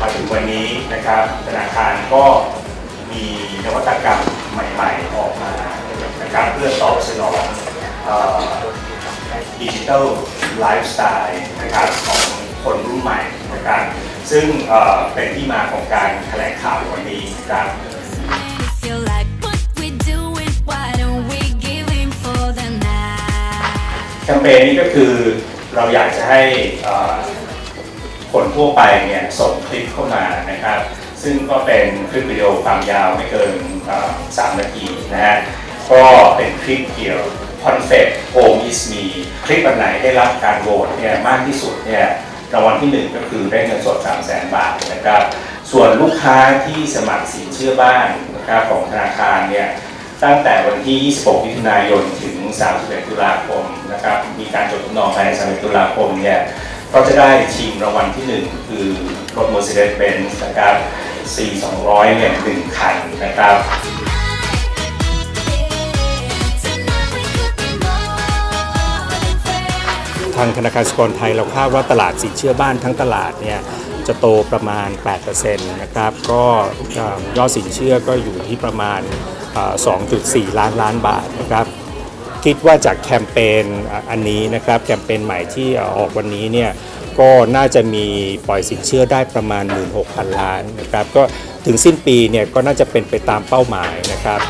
มาถึงวันนี้นะครับธนาคารก็มีนวัตกรรมใหม่ๆ ออกมานะครเพื่อตอบสนองดิจิทัลไลฟ์สไตล์นะครับของคนรุ่นใหม่นะครับซึ่งเป็นที่มาของการแถลงข่าววันนี้นะครับ แคมเปญนี้ก็คือเราอยากจะให้คนทั่วไปเนี่ยส่งคลิปเข้ามานะครับ ซึ่งก็เป็นคลิปวิดีโอความยาวไม่เกินเอ่อสามนาทีนะฮะก็เป็นคลิปเกี่ยวคอนเซ็ปต์ Home is me คลิปอันไหนได้รับการโหวตเนี่ยมากที่สุดเนี่ยรางวัลที่หนึ่งก็คือได้เงินสด 3 0 0 0 0 0 บาทนะครับ ส่วนลูกค้าที่สมัครสินเชื่อบ้านนะครับของธนาคารเนี่ย ตั้งแต่วันที่ 26 มิถุนายน ถึง 31 ตุลาคมนะครับ มีการจดทำนองภายใน 31 ตุลาคมเนี่ย ก็จะได้ชิงรางวัลที่ 1 คือรถ Mercedes-Benz นะครับ C200 เนี่ยหนึ่งคันนะครับทางธนาคารสกลไทยเราคาดว่าตลาดสินเชื่อบ้านทั้งตลาดเนี่ยจะโตประมาณ 8%นะครับ ก็ยอดสินเชื่อก็อยู่ที่ประมาณ2.4 ล้านล้านบาทนะครับคิดว่าจากแคมเปญอันนี้นะครับแคมเปญใหม่ที่ออกวันนี้เนี่ยก็น่าจะมีปล่อยสินเชื่อได้ประมาณ 16,000 ล้านนะครับก็ถึงสิ้นปีเนี่ยก็น่าจะเป็นไปตามเป้าหมายนะครับ